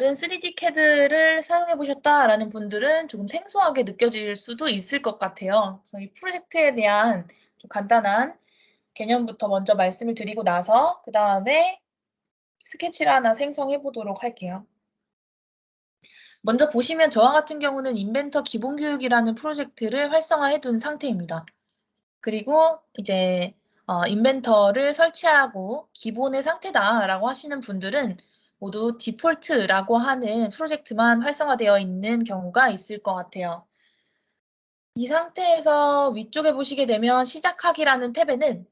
다른 3D CAD를 사용해 보셨다라는 분들은 조금 생소하게 느껴질 수도 있을 것 같아요. 그래서 이 프로젝트에 대한 좀 간단한 개념부터 먼저 말씀을 드리고 나서 그 다음에 스케치를 하나 생성해 보도록 할게요. 먼저 보시면 저와 같은 경우는 인벤터 기본 교육이라는 프로젝트를 활성화해 둔 상태입니다. 그리고 이제 어, 인벤터를 설치하고 기본의 상태다라고 하시는 분들은 모두 디폴트라고 하는 프로젝트만 활성화되어 있는 경우가 있을 것 같아요. 이 상태에서 위쪽에 보시게 되면 시작하기라는 탭에는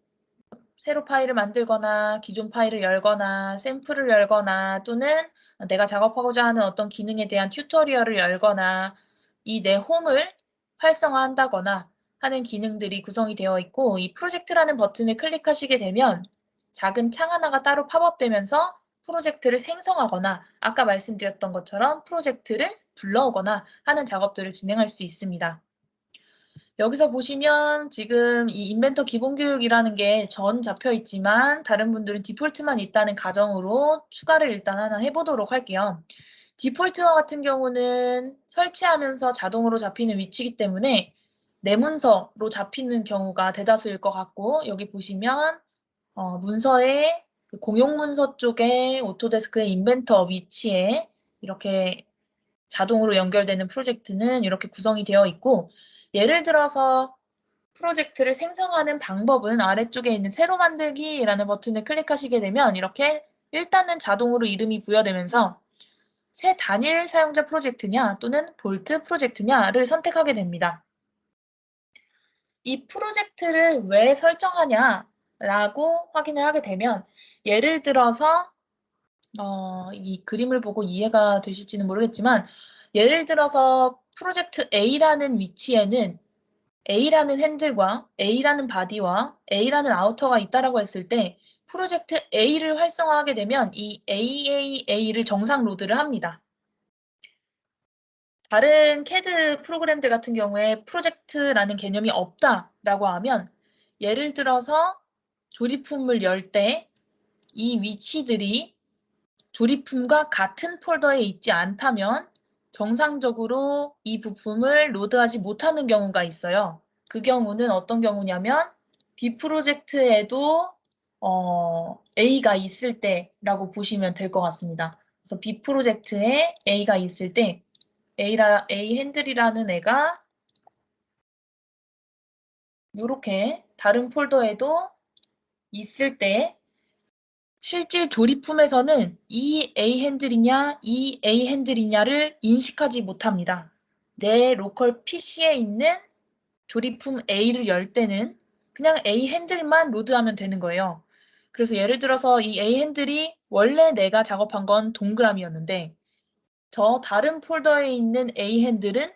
새로 파일을 만들거나 기존 파일을 열거나 샘플을 열거나 또는 내가 작업하고자 하는 어떤 기능에 대한 튜토리얼을 열거나 이 내 홈을 활성화한다거나 하는 기능들이 구성이 되어 있고 이 프로젝트라는 버튼을 클릭하시게 되면 작은 창 하나가 따로 팝업되면서 프로젝트를 생성하거나 아까 말씀드렸던 것처럼 프로젝트를 불러오거나 하는 작업들을 진행할 수 있습니다. 여기서 보시면 지금 이 인벤터 기본 교육이라는 게 전 잡혀 있지만 다른 분들은 디폴트만 있다는 가정으로 추가를 일단 하나 해보도록 할게요. 디폴트와 같은 경우는 설치하면서 자동으로 잡히는 위치이기 때문에 내 문서로 잡히는 경우가 대다수일 것 같고 여기 보시면 어, 문서의 그 공용 문서 쪽에 오토데스크의 인벤터 위치에 이렇게 자동으로 연결되는 프로젝트는 이렇게 구성이 되어 있고 예를 들어서 프로젝트를 생성하는 방법은 아래쪽에 있는 새로 만들기라는 버튼을 클릭하시게 되면 이렇게 일단은 자동으로 이름이 부여되면서 새 단일 사용자 프로젝트냐 또는 볼트 프로젝트냐를 선택하게 됩니다. 이 프로젝트를 왜 설정하냐라고 확인을 하게 되면 예를 들어서 어, 이 그림을 보고 이해가 되실지는 모르겠지만 예를 들어서 프로젝트 A라는 위치에는 A라는 핸들과 A라는 바디와 A라는 아우터가 있다라고 했을 때 프로젝트 A를 활성화하게 되면 이 AAA를 정상 로드를 합니다. 다른 CAD 프로그램들 같은 경우에 프로젝트라는 개념이 없다라고 하면 예를 들어서 조립품을 열 때 이 위치들이 조립품과 같은 폴더에 있지 않다면 정상적으로 이 부품을 로드하지 못하는 경우가 있어요. 그 경우는 어떤 경우냐면 B 프로젝트에도 어, A가 있을 때라고 보시면 될 것 같습니다. 그래서 B 프로젝트에 A가 있을 때 A라, A 핸들이라는 애가 이렇게 다른 폴더에도 있을 때 실질 조립품에서는 이 A 핸들이냐, 이 A 핸들이냐를 인식하지 못합니다. 내 로컬 PC에 있는 조립품 A를 열 때는 그냥 A 핸들만 로드하면 되는 거예요. 그래서 예를 들어서 이 A 핸들이 원래 내가 작업한 건 동그라미였는데 저 다른 폴더에 있는 A 핸들은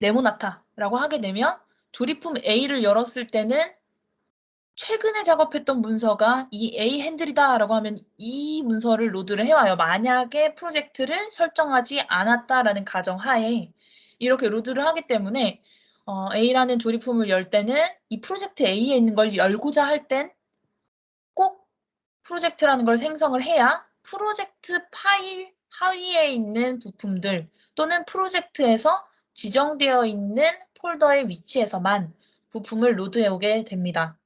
네모나타라고 하게 되면 조립품 A를 열었을 때는 최근에 작업했던 문서가 이 A 핸들이다라고 하면 이 문서를 로드를 해와요. 만약에 프로젝트를 설정하지 않았다라는 가정하에 이렇게 로드를 하기 때문에 어, A라는 조립품을 열 때는 이 프로젝트 A에 있는 걸 열고자 할 땐 꼭 프로젝트라는 걸 생성을 해야 프로젝트 파일 하위에 있는 부품들 또는 프로젝트에서 지정되어 있는 폴더의 위치에서만 부품을 로드해 오게 됩니다.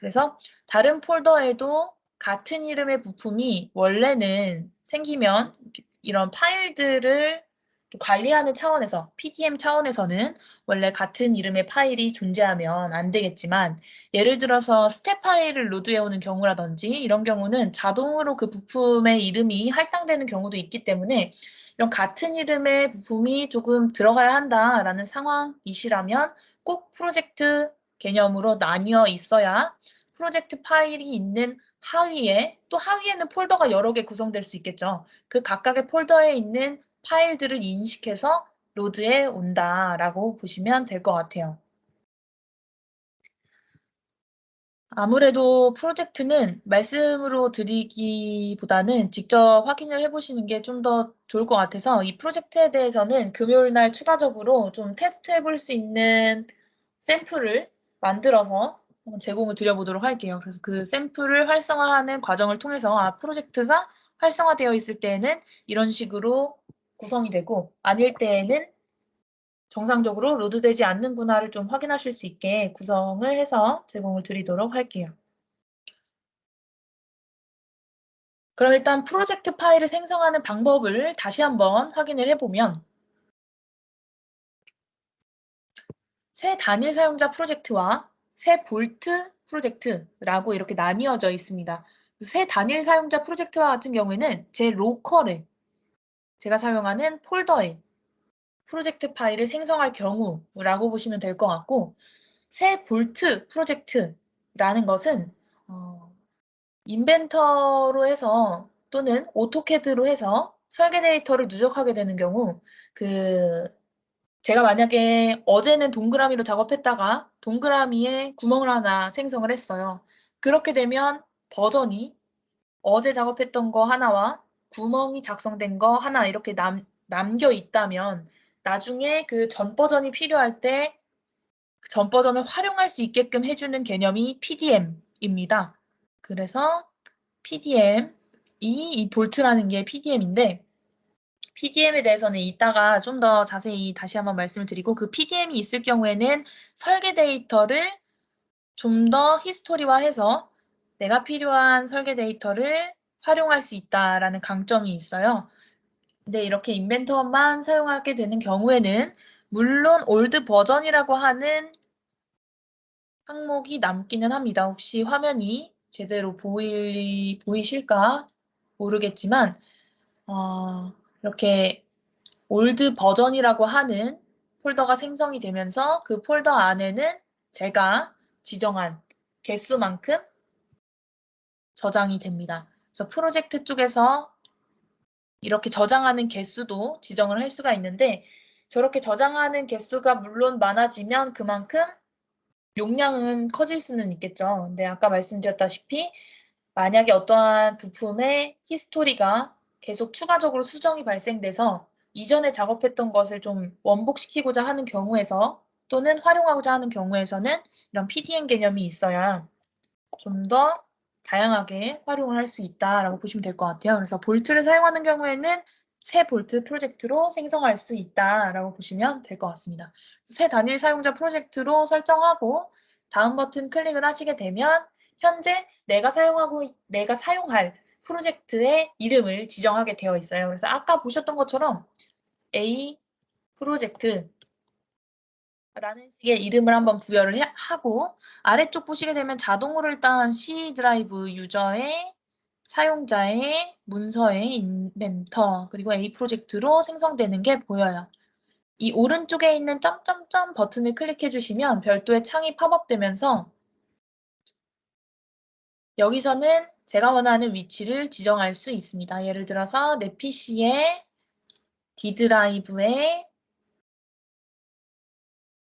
그래서 다른 폴더에도 같은 이름의 부품이 원래는 생기면 이런 파일들을 관리하는 차원에서 PDM 차원에서는 원래 같은 이름의 파일이 존재하면 안 되겠지만 예를 들어서 스텝 파일을 로드해오는 경우라든지 이런 경우는 자동으로 그 부품의 이름이 할당되는 경우도 있기 때문에 이런 같은 이름의 부품이 조금 들어가야 한다라는 상황이시라면 꼭 프로젝트 개념으로 나뉘어 있어야 프로젝트 파일이 있는 하위에 또 하위에는 폴더가 여러 개 구성될 수 있겠죠. 그 각각의 폴더에 있는 파일들을 인식해서 로드해 온다라고 보시면 될 것 같아요. 아무래도 프로젝트는 말씀으로 드리기보다는 직접 확인을 해보시는 게 좀 더 좋을 것 같아서 이 프로젝트에 대해서는 금요일 날 추가적으로 좀 테스트 해볼 수 있는 샘플을 만들어서 제공을 드려보도록 할게요. 그래서 그 샘플을 활성화하는 과정을 통해서 아 프로젝트가 활성화되어 있을 때에는 이런 식으로 구성이 되고 아닐 때에는 정상적으로 로드되지 않는구나를 좀 확인하실 수 있게 구성을 해서 제공을 드리도록 할게요. 그럼 일단 프로젝트 파일을 생성하는 방법을 다시 한번 확인을 해보면 새 단일 사용자 프로젝트와 새 볼트 프로젝트라고 이렇게 나뉘어져 있습니다. 새 단일 사용자 프로젝트와 같은 경우에는 제 로컬에 제가 사용하는 폴더에 프로젝트 파일을 생성할 경우라고 보시면 될 것 같고 새 볼트 프로젝트라는 것은 어, 인벤터로 해서 또는 오토캐드로 해서 설계 데이터를 누적하게 되는 경우 그 제가 만약에 어제는 동그라미로 작업했다가 동그라미에 구멍을 하나 생성을 했어요. 그렇게 되면 버전이 어제 작업했던 거 하나와 구멍이 작성된 거 하나 이렇게 남, 남겨 있다면 나중에 그 전 버전이 필요할 때 전 버전을 활용할 수 있게끔 해주는 개념이 PDM입니다. 그래서 PDM, 이, 이 볼트라는 게 PDM인데 PDM에 대해서는 이따가 좀 더 자세히 다시 한번 말씀을 드리고 그 PDM이 있을 경우에는 설계 데이터를 좀 더 히스토리화해서 내가 필요한 설계 데이터를 활용할 수 있다라는 강점이 있어요. 근데 이렇게 인벤터만 사용하게 되는 경우에는 물론 올드 버전이라고 하는 항목이 남기는 합니다. 혹시 화면이 제대로 보이, 보이실까 모르겠지만 어, 이렇게 올드 버전이라고 하는 폴더가 생성이 되면서 그 폴더 안에는 제가 지정한 개수만큼 저장이 됩니다. 그래서 프로젝트 쪽에서 이렇게 저장하는 개수도 지정을 할 수가 있는데 저렇게 저장하는 개수가 물론 많아지면 그만큼 용량은 커질 수는 있겠죠. 근데 아까 말씀드렸다시피 만약에 어떠한 부품의 히스토리가 계속 추가적으로 수정이 발생돼서 이전에 작업했던 것을 좀 원복시키고자 하는 경우에서 또는 활용하고자 하는 경우에서는 이런 PDM 개념이 있어야 좀 더 다양하게 활용을 할 수 있다라고 보시면 될 것 같아요. 그래서 볼트를 사용하는 경우에는 새 볼트 프로젝트로 생성할 수 있다라고 보시면 될 것 같습니다. 새 단일 사용자 프로젝트로 설정하고 다음 버튼 클릭을 하시게 되면 현재 내가 사용하고 내가 사용할 프로젝트의 이름을 지정하게 되어 있어요. 그래서 아까 보셨던 것처럼 A 프로젝트 라는 식의 이름을 한번 부여를 해, 하고 아래쪽 보시게 되면 자동으로 일단 C 드라이브 유저의 사용자의 문서의 인벤터 그리고 A 프로젝트로 생성되는 게 보여요. 이 오른쪽에 있는 점점점 버튼을 클릭해 주시면 별도의 창이 팝업되면서 여기서는 제가 원하는 위치를 지정할 수 있습니다. 예를 들어서 내 PC의 D 드라이브에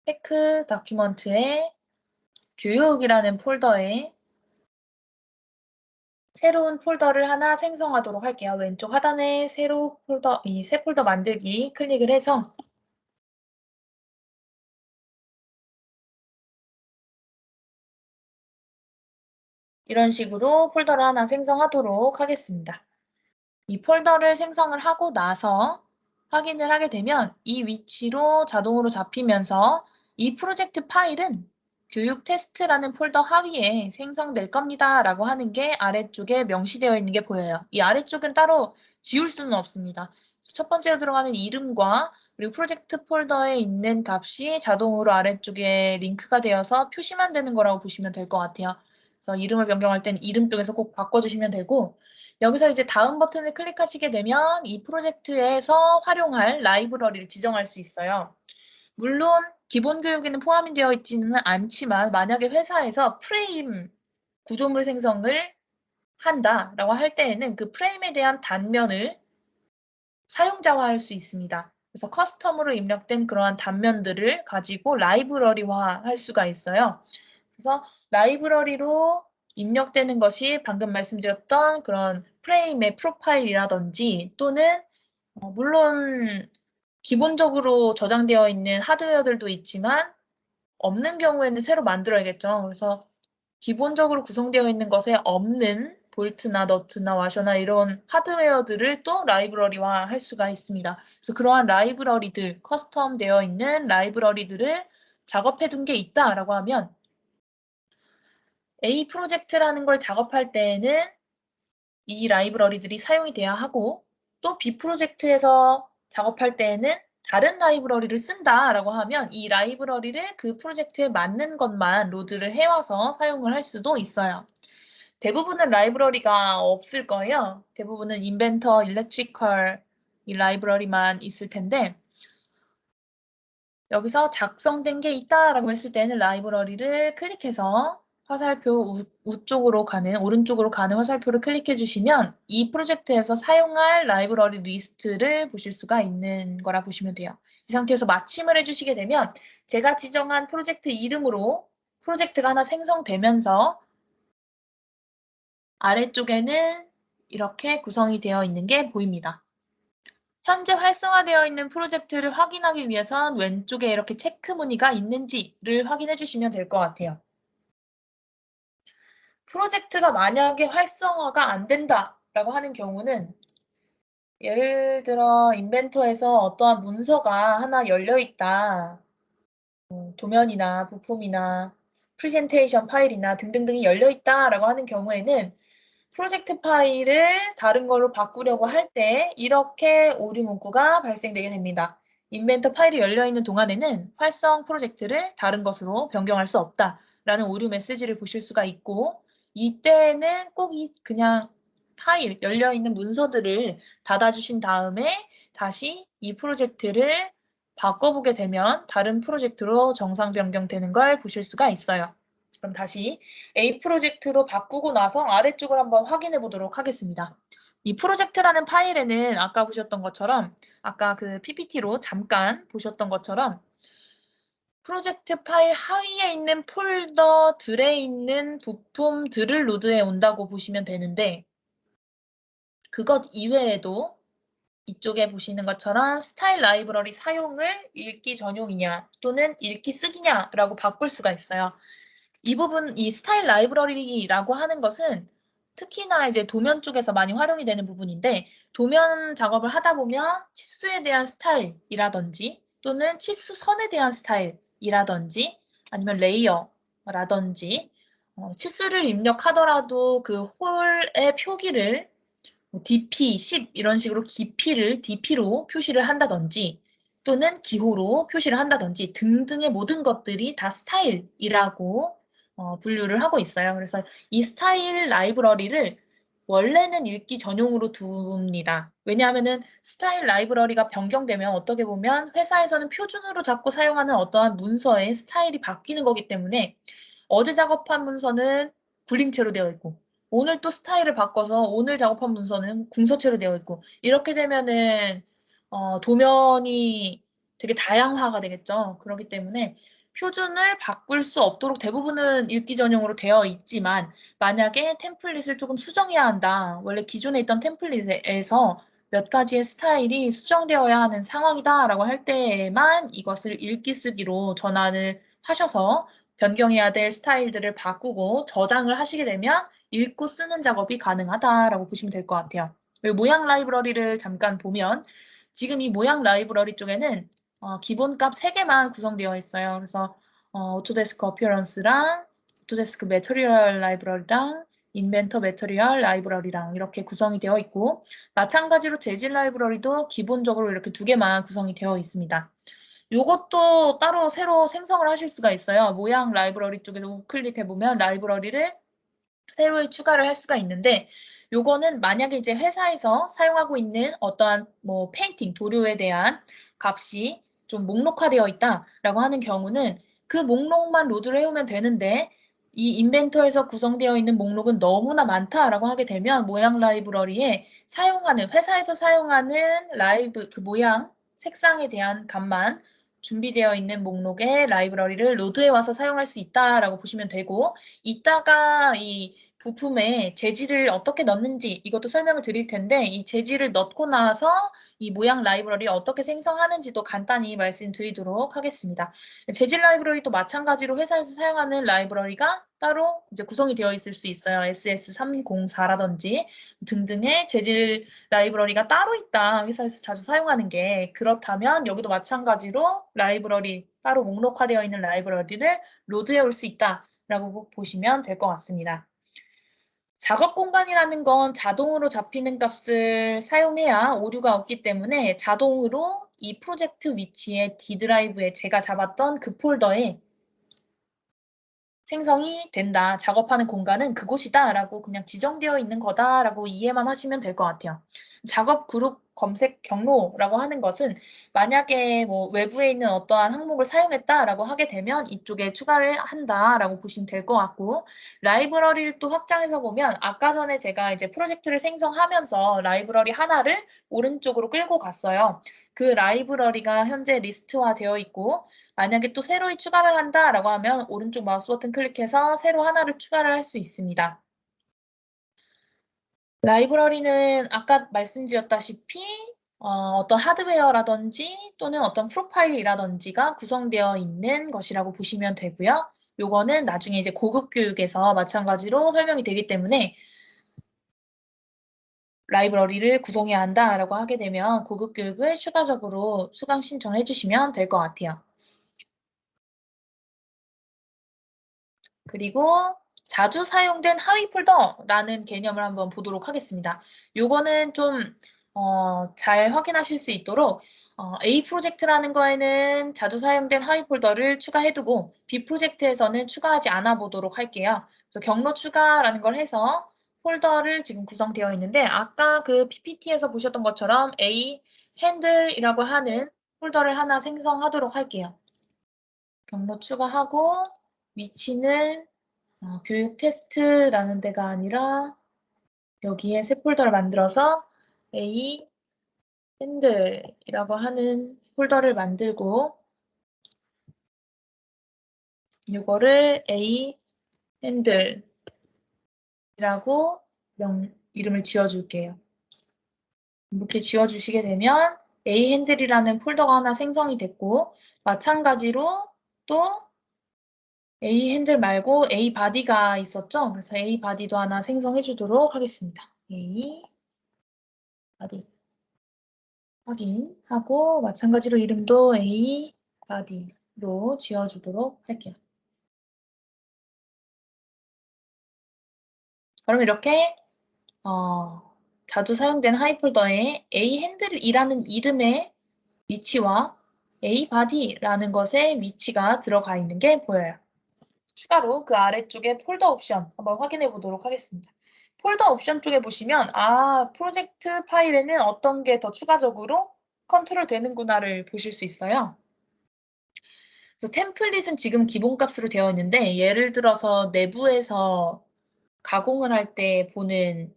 테크 다큐먼트에 교육이라는 폴더에 새로운 폴더를 하나 생성하도록 할게요. 왼쪽 하단에 새로 폴더, 이 새 폴더 만들기 클릭을 해서 이런 식으로 폴더를 하나 생성하도록 하겠습니다. 이 폴더를 생성을 하고 나서 확인을 하게 되면 이 위치로 자동으로 잡히면서 이 프로젝트 파일은 교육 테스트라는 폴더 하위에 생성될 겁니다. 라고 하는 게 아래쪽에 명시되어 있는 게 보여요. 이 아래쪽은 따로 지울 수는 없습니다. 첫 번째로 들어가는 이름과 그리고 프로젝트 폴더에 있는 값이 자동으로 아래쪽에 링크가 되어서 표시만 되는 거라고 보시면 될 것 같아요. 그래서 이름을 변경할 때는 이름 쪽에서 꼭 바꿔주시면 되고 여기서 이제 다음 버튼을 클릭하시게 되면 이 프로젝트에서 활용할 라이브러리를 지정할 수 있어요. 물론 기본 교육에는 포함이 되어 있지는 않지만 만약에 회사에서 프레임 구조물 생성을 한다라고 할 때에는 그 프레임에 대한 단면을 사용자화할 수 있습니다. 그래서 커스텀으로 입력된 그러한 단면들을 가지고 라이브러리화 할 수가 있어요. 그래서 라이브러리로 입력되는 것이 방금 말씀드렸던 그런 프레임의 프로파일이라든지 또는 어, 물론 기본적으로 저장되어 있는 하드웨어들도 있지만 없는 경우에는 새로 만들어야겠죠. 그래서 기본적으로 구성되어 있는 것에 없는 볼트나 너트나 와셔나 이런 하드웨어들을 또 라이브러리화 할 수가 있습니다. 그래서 그러한 라이브러리들, 커스텀 되어 있는 라이브러리들을 작업해 둔 게 있다라고 하면 A 프로젝트라는 걸 작업할 때에는 이 라이브러리들이 사용이 돼야 하고 또 B 프로젝트에서 작업할 때에는 다른 라이브러리를 쓴다라고 하면 이 라이브러리를 그 프로젝트에 맞는 것만 로드를 해와서 사용을 할 수도 있어요. 대부분은 라이브러리가 없을 거예요. 대부분은 인벤터, 일렉트리컬 이 라이브러리만 있을 텐데 여기서 작성된 게 있다라고 했을 때는 라이브러리를 클릭해서 화살표 우, 쪽으로 가는 오른쪽으로 가는 화살표를 클릭해 주시면 이 프로젝트에서 사용할 라이브러리 리스트를 보실 수가 있는 거라 보시면 돼요. 이 상태에서 마침을 해주시게 되면 제가 지정한 프로젝트 이름으로 프로젝트가 하나 생성되면서 아래쪽에는 이렇게 구성이 되어 있는 게 보입니다. 현재 활성화되어 있는 프로젝트를 확인하기 위해선 왼쪽에 이렇게 체크 무늬가 있는지를 확인해 주시면 될 것 같아요. 프로젝트가 만약에 활성화가 안 된다라고 하는 경우는 예를 들어 인벤터에서 어떠한 문서가 하나 열려 있다. 어, 도면이나 부품이나 프레젠테이션 파일이나 등등등이 열려 있다라고 하는 경우에는 프로젝트 파일을 다른 걸로 바꾸려고 할 때 이렇게 오류 문구가 발생되게 됩니다. 인벤터 파일이 열려 있는 동안에는 활성 프로젝트를 다른 것으로 변경할 수 없다라는 오류 메시지를 보실 수가 있고 이때는 꼭 이 그냥 파일, 열려 있는 문서들을 닫아주신 다음에 다시 이 프로젝트를 바꿔보게 되면 다른 프로젝트로 정상 변경되는 걸 보실 수가 있어요. 그럼 다시 A 프로젝트로 바꾸고 나서 아래쪽을 한번 확인해 보도록 하겠습니다. 이 프로젝트라는 파일에는 아까 보셨던 것처럼 아까 그 PPT로 잠깐 보셨던 것처럼 프로젝트 파일 하위에 있는 폴더들에 있는 부품들을 로드해 온다고 보시면 되는데 그것 이외에도 이쪽에 보시는 것처럼 스타일 라이브러리 사용을 읽기 전용이냐 또는 읽기 쓰기냐라고 바꿀 수가 있어요. 이 부분, 이 스타일 라이브러리라고 하는 것은 특히나 이제 도면 쪽에서 많이 활용이 되는 부분인데 도면 작업을 하다 보면 치수에 대한 스타일이라든지 또는 치수 선에 대한 스타일 이라든지 아니면 레이어라든지 어, 치수를 입력하더라도 그 홀의 표기를 뭐 DP, 10 이런 식으로 깊이를 DP로 표시를 한다든지 또는 기호로 표시를 한다든지 등등의 모든 것들이 다 스타일이라고 어, 분류를 하고 있어요. 그래서 이 스타일 라이브러리를 원래는 읽기 전용으로 둡니다. 왜냐하면 스타일 라이브러리가 변경되면 어떻게 보면 회사에서는 표준으로 잡고 사용하는 어떠한 문서의 스타일이 바뀌는 거기 때문에 어제 작업한 문서는 굴림체로 되어 있고 오늘 또 스타일을 바꿔서 오늘 작업한 문서는 궁서체로 되어 있고 이렇게 되면은 어, 도면이 되게 다양화가 되겠죠. 그렇기 때문에 표준을 바꿀 수 없도록 대부분은 읽기 전용으로 되어 있지만 만약에 템플릿을 조금 수정해야 한다. 원래 기존에 있던 템플릿에서 몇 가지의 스타일이 수정되어야 하는 상황이다라고 할 때에만 이것을 읽기 쓰기로 전환을 하셔서 변경해야 될 스타일들을 바꾸고 저장을 하시게 되면 읽고 쓰는 작업이 가능하다라고 보시면 될 것 같아요. 모양 라이브러리를 잠깐 보면 지금 이 모양 라이브러리 쪽에는 어, 기본값 3개만 구성되어 있어요. 그래서 어, 오토데스크 어피어런스랑 오토데스크 매터리얼 라이브러리랑 인벤터 매터리얼 라이브러리랑 이렇게 구성이 되어 있고 마찬가지로 재질 라이브러리도 기본적으로 이렇게 두 개만 구성이 되어 있습니다. 이것도 따로 새로 생성을 하실 수가 있어요. 모양 라이브러리 쪽에서 우클릭해 보면 라이브러리를 새로 추가를 할 수가 있는데 요거는 만약에 이제 회사에서 사용하고 있는 어떠한 뭐 페인팅 도료에 대한 값이 좀 목록화되어 있다라고 하는 경우는 그 목록만 로드를 해오면 되는데 이 인벤터에서 구성되어 있는 목록은 너무나 많다라고 하게 되면 모양 라이브러리에 사용하는 회사에서 사용하는 라이브 그 모양 색상에 대한 값만 준비되어 있는 목록에 라이브러리를 로드해 와서 사용할 수 있다라고 보시면 되고 이따가 이 부품에 재질을 어떻게 넣는지 이것도 설명을 드릴 텐데 이 재질을 넣고 나서 이 모양 라이브러리 어떻게 생성하는지도 간단히 말씀드리도록 하겠습니다. 재질 라이브러리도 마찬가지로 회사에서 사용하는 라이브러리가 따로 이제 구성이 되어 있을 수 있어요. SS304라든지 등등의 재질 라이브러리가 따로 있다. 회사에서 자주 사용하는 게 그렇다면 여기도 마찬가지로 라이브러리 따로 목록화되어 있는 라이브러리를 로드해 올 수 있다라고 보시면 될 것 같습니다. 작업 공간이라는 건 자동으로 잡히는 값을 사용해야 오류가 없기 때문에 자동으로 이 프로젝트 위치에 D 드라이브에 제가 잡았던 그 폴더에 생성이 된다. 작업하는 공간은 그곳이다. 라고 그냥 지정되어 있는 거다. 라고 이해만 하시면 될 것 같아요. 작업 그룹 검색 경로라고 하는 것은 만약에 뭐 외부에 있는 어떠한 항목을 사용했다라고 하게 되면 이쪽에 추가를 한다라고 보시면 될 것 같고 라이브러리를 또 확장해서 보면 아까 전에 제가 이제 프로젝트를 생성하면서 라이브러리 하나를 오른쪽으로 끌고 갔어요. 그 라이브러리가 현재 리스트화 되어 있고 만약에 또 새로이 추가를 한다라고 하면 오른쪽 마우스 버튼 클릭해서 새로 하나를 추가를 할 수 있습니다. 라이브러리는 아까 말씀드렸다시피 어, 떤 하드웨어라든지 또는 어떤 프로파일이라든지가 구성되어 있는 것이라고 보시면 되고요. 요거는 나중에 이제 고급 교육에서 마찬가지로 설명이 되기 때문에 라이브러리를 구성해야 한다라고 하게 되면 고급 교육을 추가적으로 수강 신청해 주시면 될 것 같아요. 그리고 자주 사용된 하위 폴더라는 개념을 한번 보도록 하겠습니다. 요거는 좀, 어, 잘 확인하실 수 있도록 어, A 프로젝트라는 거에는 자주 사용된 하위 폴더를 추가해두고 B 프로젝트에서는 추가하지 않아 보도록 할게요. 그래서 경로 추가라는 걸 해서 폴더를 지금 구성되어 있는데 아까 그 PPT에서 보셨던 것처럼 A 핸들이라고 하는 폴더를 하나 생성하도록 할게요. 경로 추가하고 위치는 어, 교육 테스트라는 데가 아니라 여기에 새 폴더를 만들어서 A 핸들이라고 하는 폴더를 만들고 이거를 A 핸들이라고 명, 이름을 지어줄게요. 이렇게 지어주시게 되면 A 핸들이라는 폴더가 하나 생성이 됐고 마찬가지로 또 A 핸들 말고 A 바디가 있었죠? 그래서 A 바디도 하나 생성해 주도록 하겠습니다. A 바디 확인하고 마찬가지로 이름도 A 바디로 지어주도록 할게요. 그럼 이렇게 어, 자주 사용된 하이폴더에 A 핸들이라는 이름의 위치와 A 바디라는 것의 위치가 들어가 있는 게 보여요. 추가로 그 아래쪽에 폴더 옵션 한번 확인해 보도록 하겠습니다. 폴더 옵션 쪽에 보시면 아 프로젝트 파일에는 어떤 게 더 추가적으로 컨트롤 되는구나를 보실 수 있어요. 그래서 템플릿은 지금 기본값으로 되어 있는데 예를 들어서 내부에서 가공을 할 때 보는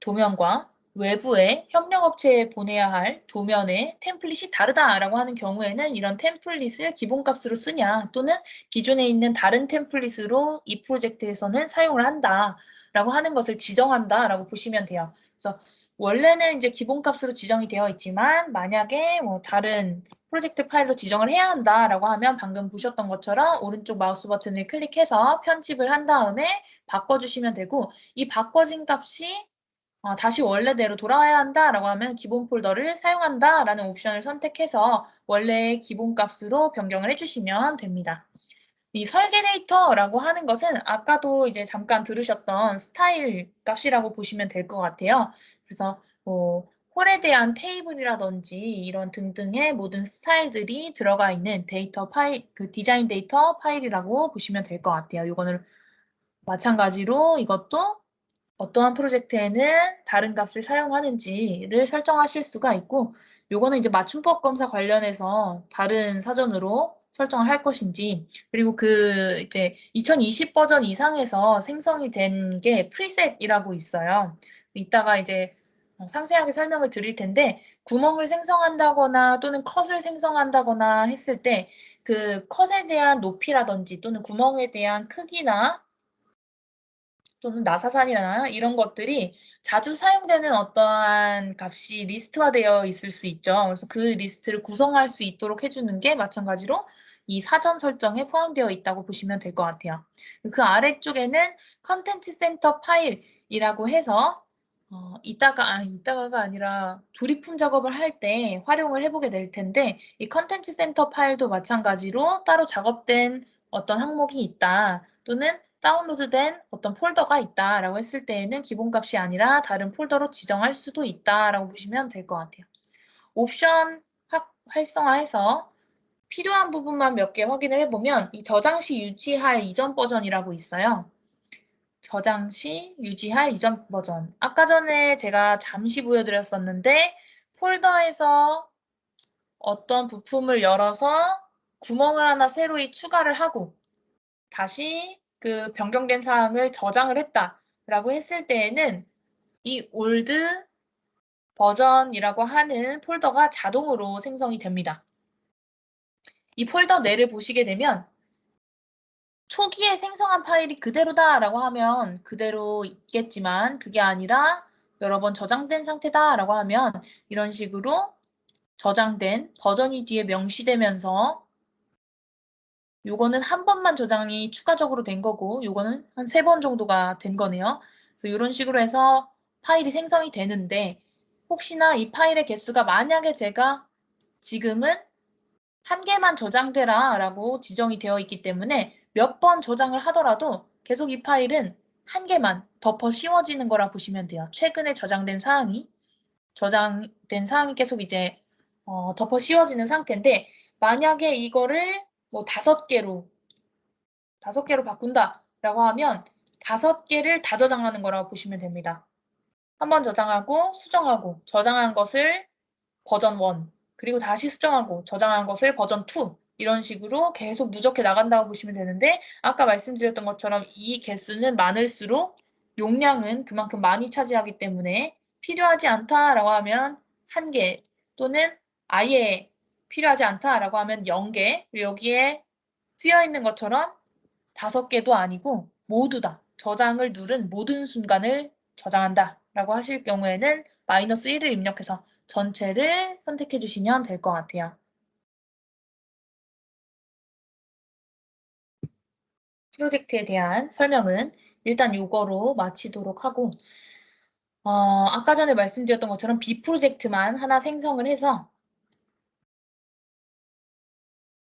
도면과 외부에 협력업체에 보내야 할 도면의 템플릿이 다르다라고 하는 경우에는 이런 템플릿을 기본값으로 쓰냐 또는 기존에 있는 다른 템플릿으로 이 프로젝트에서는 사용을 한다라고 하는 것을 지정한다라고 보시면 돼요. 그래서 원래는 이제 기본값으로 지정이 되어 있지만 만약에 뭐 다른 프로젝트 파일로 지정을 해야 한다라고 하면 방금 보셨던 것처럼 오른쪽 마우스 버튼을 클릭해서 편집을 한 다음에 바꿔주시면 되고 이 바꿔진 값이 어, 다시 원래대로 돌아와야 한다라고 하면 기본 폴더를 사용한다라는 옵션을 선택해서 원래의 기본 값으로 변경을 해주시면 됩니다. 이 설계 데이터라고 하는 것은 아까도 이제 잠깐 들으셨던 스타일 값이라고 보시면 될 것 같아요. 그래서 뭐 홀에 대한 테이블이라든지 이런 등등의 모든 스타일들이 들어가 있는 데이터 파일, 그 디자인 데이터 파일이라고 보시면 될 것 같아요. 이거는 마찬가지로 이것도 어떠한 프로젝트에는 다른 값을 사용하는지를 설정하실 수가 있고 요거는 이제 맞춤법 검사 관련해서 다른 사전으로 설정을 할 것인지 그리고 그 이제 2020 버전 이상에서 생성이 된 게 프리셋이라고 있어요. 이따가 이제 상세하게 설명을 드릴 텐데 구멍을 생성한다거나 또는 컷을 생성한다거나 했을 때 그 컷에 대한 높이라든지 또는 구멍에 대한 크기나 또는 나사산이나 이런 것들이 자주 사용되는 어떠한 값이 리스트화되어 있을 수 있죠. 그래서 그 리스트를 구성할 수 있도록 해주는 게 마찬가지로 이 사전 설정에 포함되어 있다고 보시면 될 것 같아요. 그 아래쪽에는 컨텐츠 센터 파일이라고 해서 어, 이따가, 아, 이따가가 아니라 조립품 작업을 할 때 활용을 해보게 될 텐데 이 컨텐츠 센터 파일도 마찬가지로 따로 작업된 어떤 항목이 있다 또는 다운로드된 어떤 폴더가 있다라고 했을 때에는 기본값이 아니라 다른 폴더로 지정할 수도 있다라고 보시면 될 것 같아요. 옵션 확, 활성화해서 필요한 부분만 몇 개 확인을 해보면 이 저장 시 유지할 이전 버전이라고 있어요. 저장 시 유지할 이전 버전. 아까 전에 제가 잠시 보여드렸었는데 폴더에서 어떤 부품을 열어서 구멍을 하나 새로이 추가를 하고 다시 그 변경된 사항을 저장을 했다라고 했을 때에는 이 올드 버전이라고 하는 폴더가 자동으로 생성이 됩니다. 이 폴더 내를 보시게 되면 초기에 생성한 파일이 그대로다라고 하면 그대로 있겠지만 그게 아니라 여러 번 저장된 상태다라고 하면 이런 식으로 저장된 버전이 뒤에 명시되면서 요거는 한 번만 저장이 추가적으로 된 거고 요거는 한 세 번 정도가 된 거네요. 그래서 이런 식으로 해서 파일이 생성이 되는데 혹시나 이 파일의 개수가 만약에 제가 지금은 한 개만 저장되라 라고 지정이 되어 있기 때문에 몇 번 저장을 하더라도 계속 이 파일은 한 개만 덮어 씌워지는 거라 보시면 돼요. 최근에 저장된 사항이 저장된 사항이 계속 이제 어, 덮어 씌워지는 상태인데 만약에 이거를 뭐 다섯 개로 다섯 개로 바꾼다라고 하면 다섯 개를 다 저장하는 거라고 보시면 됩니다. 한번 저장하고 수정하고 저장한 것을 버전 1 그리고 다시 수정하고 저장한 것을 버전 2 이런 식으로 계속 누적해 나간다고 보시면 되는데 아까 말씀드렸던 것처럼 이 개수는 많을수록 용량은 그만큼 많이 차지하기 때문에 필요하지 않다라고 하면 한 개 또는 아예 필요하지 않다라고 하면 0개 여기에 쓰여 있는 것처럼 다섯 개도 아니고 모두 다 저장을 누른 모든 순간을 저장한다 라고 하실 경우에는 마이너스 1을 입력해서 전체를 선택해 주시면 될 것 같아요. 프로젝트에 대한 설명은 일단 이거로 마치도록 하고 어, 아까 전에 말씀드렸던 것처럼 B 프로젝트만 하나 생성을 해서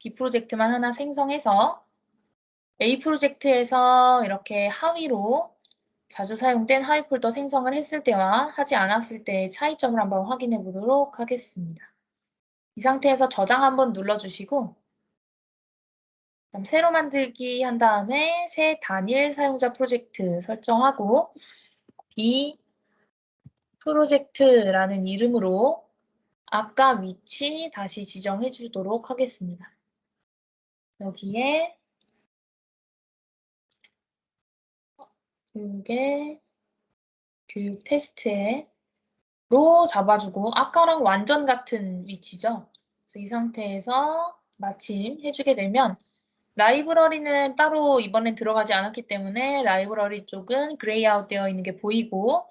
B 프로젝트만 하나 생성해서 A 프로젝트에서 이렇게 하위로 자주 사용된 하위 폴더 생성을 했을 때와 하지 않았을 때의 차이점을 한번 확인해 보도록 하겠습니다. 이 상태에서 저장 한번 눌러주시고 새로 만들기 한 다음에 새 단일 사용자 프로젝트 설정하고 이 프로젝트라는 이름으로 아까 위치 다시 지정해 주도록 하겠습니다. 여기에 교육 테스트에 로 잡아주고 아까랑 완전 같은 위치죠. 그래서 이 상태에서 마침 해주게 되면 라이브러리는 따로 이번엔 들어가지 않았기 때문에 라이브러리 쪽은 그레이 아웃 되어 있는 게 보이고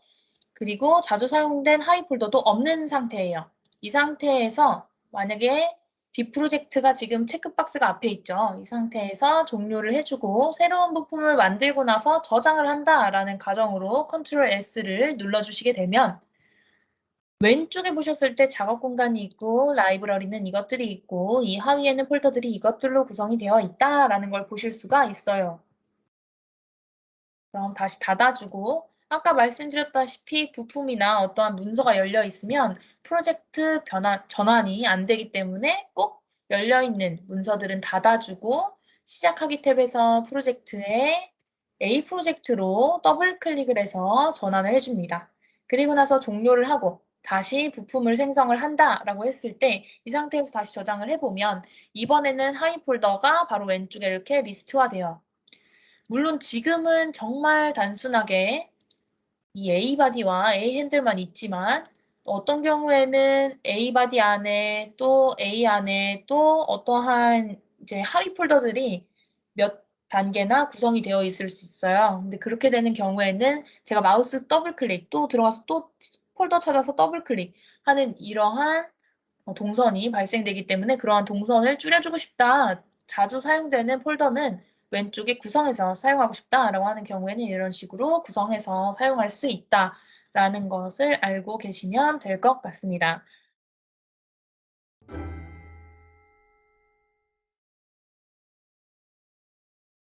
그리고 자주 사용된 하이 폴더도 없는 상태예요. 이 상태에서 만약에 B 프로젝트가 지금 체크박스가 앞에 있죠. 이 상태에서 종료를 해주고 새로운 부품을 만들고 나서 저장을 한다라는 가정으로 컨트롤 S를 눌러주시게 되면 왼쪽에 보셨을 때 작업 공간이 있고 라이브러리는 이것들이 있고 이 하위에는 폴더들이 이것들로 구성이 되어 있다라는 걸 보실 수가 있어요. 그럼 다시 닫아주고 아까 말씀드렸다시피 부품이나 어떠한 문서가 열려 있으면 프로젝트 변환, 전환이 안 되기 때문에 꼭 열려 있는 문서들은 닫아주고 시작하기 탭에서 프로젝트에 A 프로젝트로 더블 클릭을 해서 전환을 해줍니다. 그리고 나서 종료를 하고 다시 부품을 생성을 한다라고 했을 때 이 상태에서 다시 저장을 해보면 이번에는 하위 폴더가 바로 왼쪽에 이렇게 리스트화돼요. 물론 지금은 정말 단순하게 이 A 바디와 A 핸들만 있지만 어떤 경우에는 A 바디 안에 또 A 안에 또 어떠한 이제 하위 폴더들이 몇 단계나 구성이 되어 있을 수 있어요. 근데 그렇게 되는 경우에는 제가 마우스 더블 클릭 또 들어가서 또 폴더 찾아서 더블 클릭 하는 이러한 어, 동선이 발생되기 때문에 그러한 동선을 줄여주고 싶다. 자주 사용되는 폴더는 왼쪽에 구성해서 사용하고 싶다라고 하는 경우에는 이런 식으로 구성해서 사용할 수 있다라는 것을 알고 계시면 될 것 같습니다.